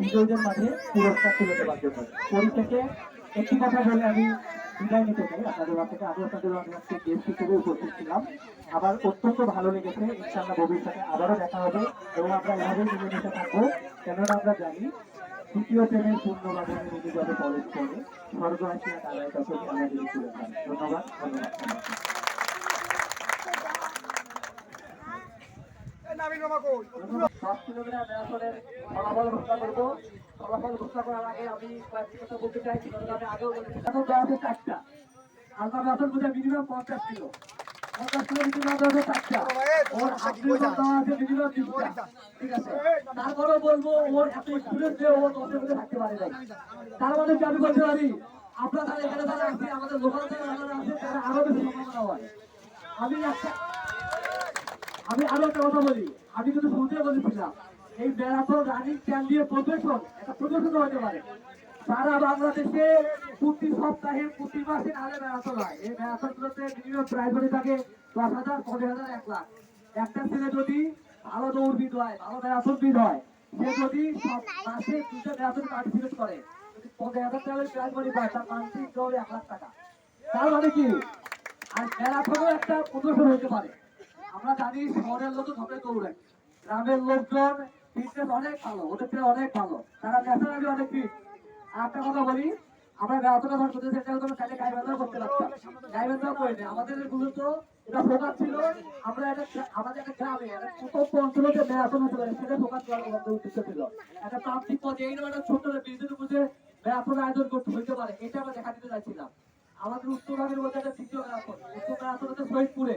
বিজয়ীদের মাঝে পুরস্কার তুলে দেওয়ার জন্য। পরি থেকে একটি কথা বলে আমি বিদায় নিতে চাই। আপনাদের কাছ থেকে আগে আপনাদের আমি আজকে গেস্ট হিসেবে উপস্থিত ছিলাম। আমার অত্যন্ত ভালো লেগেছে। ইনশাল্লাহ ভবিষ্যতে আবারও দেখা হবে এবং আমরা এভাবেই মিলেমিশে থাকব কেননা আমরা জানি দ্বিতীয় প্রেমের পূর্ণবাদনে নিজে যাবে কলেজ করে স্বর্গ আসিয়া আল্লাহ দিদি ধন্যবাদ। ধন্যবাদ। ধন্যবাদ। কিলোমিটার ম্যারাথনের ফলাফল ঘোষণা করব। ফলাফল ঘোষণা করার আগে আমি কয়েকটি কথা বলতে চাই আমি আগেও বলেছি। এখন দেওয়া আছে চারটা। আলফা ম্যারাথন বোঝা মিনিমাম পঞ্চাশ কিলো। পঞ্চাশ কিলো মিনিমাম দেওয়া আছে চারটা। ওর হাফ কিলোমিটার দেওয়া আছে মিনিমাম তিনটা। ঠিক আছে? তারপরেও বলব ওর এত এক্সপিরিয়েন্স যে ও দশের মধ্যে থাকতে পারে নাই। তার মানে কি আমি বলতে পারি? আপনারা এখানে যারা আছে আমাদের লোকাল যারা আছে তারা আরও বেশি সম্ভাবনা হয়। আমি একটা আমি আরও একটা কথা বলি। আমি কিন্তু শুনতে বলেছিলাম, এই ম্যারাথন রানিং দিয়ে প্রফেশন একটা প্রফেশন হতে পারে। সারা বাংলাদেশে প্রতি সপ্তাহে, প্রতি মাসে নাহলে ম্যারাথন হয়। এই ম্যারাথন গুলোতে মিনিমাম প্রাইজ হয়ে থাকে দশ হাজার, পনেরো হাজার, এক লাখ। একটা ছেলে যদি ভালো দৌড়বিদ হয়, ভালো ম্যারাথনবিদ হয়, সে যদি সব মাসে দুটো ম্যারাথন পার্টিসিপেট করে পনেরো হাজার টাকার প্রাইজ মানি পায়, তার মান্থলি দৌড়ে এক লাখ টাকা। তার মানে কি? আর ম্যারাথনও একটা প্রদর্শন হতে পারে। আমরা জানি শহরের লোক ধরে দৌড়ে গ্রামের লোকজন ফিটনেস অনেক ভালো, ওদের থেকে অনেক ভালো। তারা ন্যাশনালি অনেক ফিট একটা কথা বলি, আমরা ম্যারাথনে ধর করতে চাইলে করতে পারতাম আমাদের মূলত এটা ফোকাস ছিল, আমরা এটা আমাদের একটা গ্রামে, একটা প্রত্যন্ত অঞ্চলে যে হতে পারে সেটা ফোকাস করার আমাদের উদ্দেশ্য ছিল। একটা তান্ত্রিক পথে এই একটা ছোট্ট বিদ্যুৎ বুঝে ম্যারাথন আয়োজন করতে, হইতে পারে, এটা আমরা দেখা দিতে চাইছিলাম। আমাদের উত্তরভাগের মধ্যে একটা তৃতীয় ম্যারাথন উত্তর হচ্ছে শহীদপুরে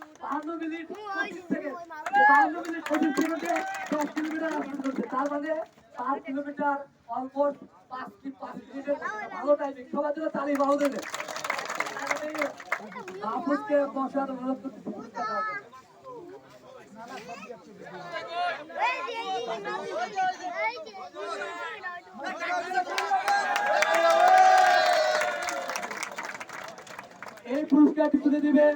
বাহান্ন মিনিট পঁচিশ সেকেন্ড বাহান্ন মিনিট পঁচিশ সেকেন্ডে দশ কিলোমিটার রান করছে তার মানে পাঁচ কিলোমিটার অলমোস্ট পাঁচ পাঁচ মিনিটের ভালো টাইমিং সবার জন্য তালি বসার অনুরোধ করতে। এই পুরস্কারটি তুলে দিবেন।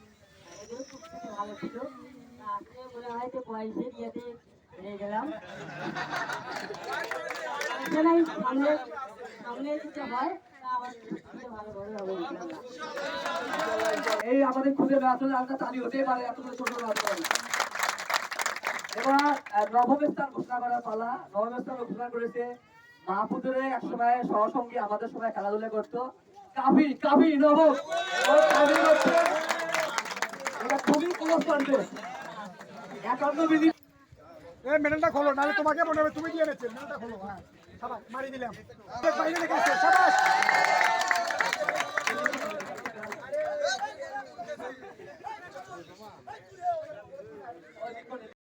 এই আমাদের খুদে ম্যারাথনে আমরা তালি হতেই পারে, এত ছোট এবার নবম স্থান ঘোষণা করার পালা। নবম স্থান ঘোষণা করেছে মাহফুজুরে এক সময় সহসঙ্গী আমাদের সময় খেলাধুলা করতো। কাফি কাফি নবম কাফি হচ্ছে এটা খুবই মেডেলটা খোলো, নাহলে তোমাকে মনে হবে তুমি দিয়ে এনেছেন মেডেলটা খোলো হ্যাঁ। মারি দিলাম।